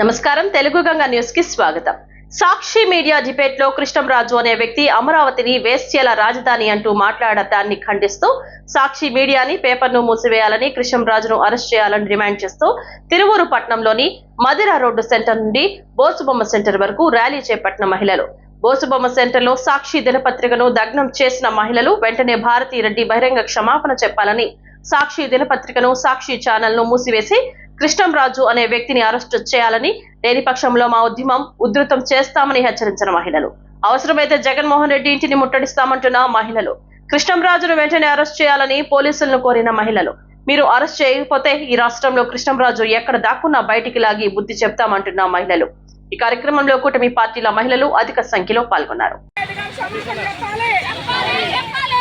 నమస్కారం. తెలుగు గంగా న్యూస్కి స్వాగతం. సాక్షి మీడియా డిబేట్లో కృష్ణంరాజు అనే వ్యక్తి అమరావతిని వేశ్యల రాజధాని అంటూ మాట్లాడటాన్ని ఖండిస్తూ సాక్షి మీడియాని పేపర్ను మూసివేయాలని కృష్ణంరాజును అరెస్ట్ చేయాలని డిమాండ్ చేస్తూ తిరువూరు పట్నంలోని మదిర రోడ్డు సెంటర్ నుండి బోసుబొమ్మ సెంటర్ వరకు ర్యాలీ చేపట్టిన మహిళలు. బోసుబొమ్మ సెంటర్లో సాక్షి దినపత్రికను దగ్నం చేసిన మహిళలు వెంటనే భారతీ రెడ్డి బహిరంగ క్షమాపణ చెప్పాలని సాక్షి దినపత్రికను సాక్షి ఛానల్ను మూసివేసి కృష్ణంరాజు అనే వ్యక్తిని అరెస్టు చేయాలని లేని పక్షంలో మా ఉద్యమం ఉధృతం చేస్తామని హెచ్చరించిన మహిళలు అవసరమైతే జగన్మోహన్ రెడ్డి ఇంటిని ముట్టడిస్తామంటున్న మహిళలు కృష్ణంరాజును వెంటనే అరెస్ట్ చేయాలని పోలీసులను కోరిన మహిళలు మీరు అరెస్ట్ చేయకపోతే ఈ రాష్ట్రంలో కృష్ణంరాజు ఎక్కడ దాక్కున్నా బయటికి లాగి బుద్ధి చెప్తామంటున్న మహిళలు ఈ కార్యక్రమంలో కూటమి పార్టీల మహిళలు అధిక సంఖ్యలో పాల్గొన్నారు చెప్పాలి